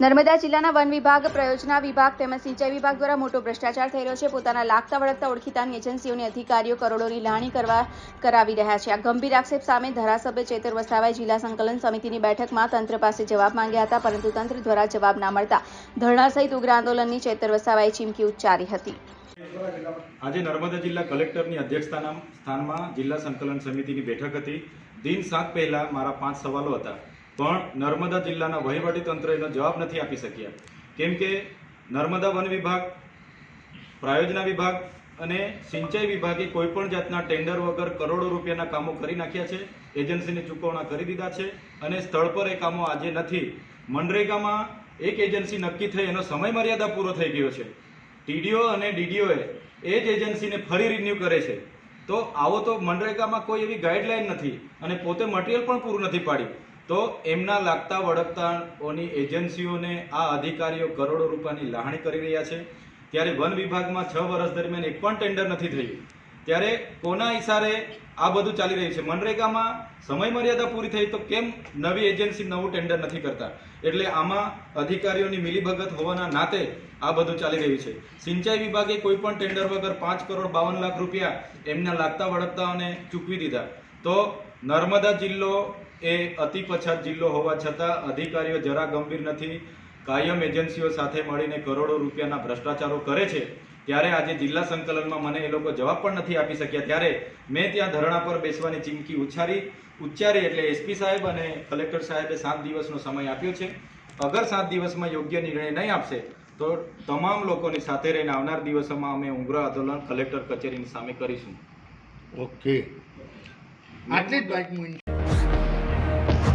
નર્મદા જિલ્લાના વન વિભાગ, પ્રયોજના વિભાગ તેમજ સિંચાઈ વિભાગ દ્વારા મોટો ભ્રષ્ટાચાર થઈ રહ્યો છે. પોતાના લાગતા વળગતા ઓળખીતાની એજન્સીઓની અધિકારીઓ કરોડોની લાણી કરવા કરાવી રહ્યા છે. આ ગંભીર આક્ષેપ સામે ધારાસભ્ય ચેતર વસાવાએ જિલ્લા સંકલન સમિતિની બેઠકમાં તંત્ર પાસે જવાબ માંગ્યા હતા, પરંતુ તંત્ર દ્વારા જવાબ ના મળતા ધરણા સહિત ઉગ્ર આંદોલનની ચેતર વસાવાએ ચીમકી ઉચ્ચારી હતી. આજે નર્મદા જિલ્લા કલેક્ટરની અધ્યક્ષતાના સ્થાનમાં જિલ્લા સંકલન સમિતિની બેઠક હતી. દિન સાત પહેલા મારા પાંચ સવાલો હતા. પણ નર્મદા જિલ્લાના વહીવટી તંત્ર એનો જવાબ નથી આપી શક્યા. કેમ કે નર્મદા વન વિભાગ, પ્રાયોજના વિભાગ અને સિંચાઈ વિભાગે કોઈપણ જાતના ટેન્ડર વગર કરોડો રૂપિયાના કામો કરી નાખ્યા છે, એજન્સીને ચૂકવણા કરી દીધા છે અને સ્થળ પર એ કામો આજે નથી. મનરેગામાં એક એજન્સી નક્કી થઈ, એનો સમય મર્યાદા પૂરો થઈ ગયો છે. ટીડીઓ અને ડીડીઓએ એ જ એજન્સીને ફરી રિન્યૂ કરે છે. તો આવો તો મનરેગામાં કોઈ એવી ગાઈડલાઈન નથી અને પોતે મટીરિયલ પણ પૂરું નથી પાડ્યું. તો એમના લાગતા વળગતાઓની એજન્સીઓને આ અધિકારીઓ કરોડો રૂપિયાની લાહણી કરી રહ્યા છે. ત્યારે વન વિભાગમાં છ વર્ષ દરમિયાન એક પણ ટેન્ડર નથી થયું ત્યારે કોના ઇશારે આ બધું ચાલી રહ્યું છે? મનરેગામાં સમય મર્યાદા પૂરી થઈ તો કેમ નવી એજન્સી નવું ટેન્ડર નથી કરતા? એટલે આમાં અધિકારીઓની મિલીભગત હોવાના નાતે આ બધું ચાલી રહ્યું છે. સિંચાઈ વિભાગે કોઈ પણ ટેન્ડર વગર પાંચ કરોડ બાવન લાખ રૂપિયા એમના લાગતા વળગતાઓને ચૂકવી દીધા. તો નર્મદા જિલ્લો એ અતિ પછાત જિલ્લો હોવા છતાં અધિકારીઓ જરા ગંભીર નથી. કાયમ એજન્સીઓ સાથે મળીને કરોડો રૂપિયાના ભ્રષ્ટાચારો કરે છે. ત્યારે આજે જિલ્લા સંકલનમાં મને એ લોકો જવાબ પણ નથી આપી શક્યા. ત્યારે મેં ત્યાં ધરણા પર બેસવાની ચીમકી ઉચ્ચારી. ઉચ્ચારી એટલે એસપી સાહેબ અને કલેક્ટર સાહેબે સાત દિવસનો સમય આપ્યો છે. અગર સાત દિવસમાં યોગ્ય નિર્ણય નહીં આપશે તો તમામ લોકોની સાથે રહીને આવનાર દિવસોમાં અમે ઉગ્ર આંદોલન કલેક્ટર કચેરીની સામે કરીશું. ઓકે. આટલી જ બાઇક મૂકી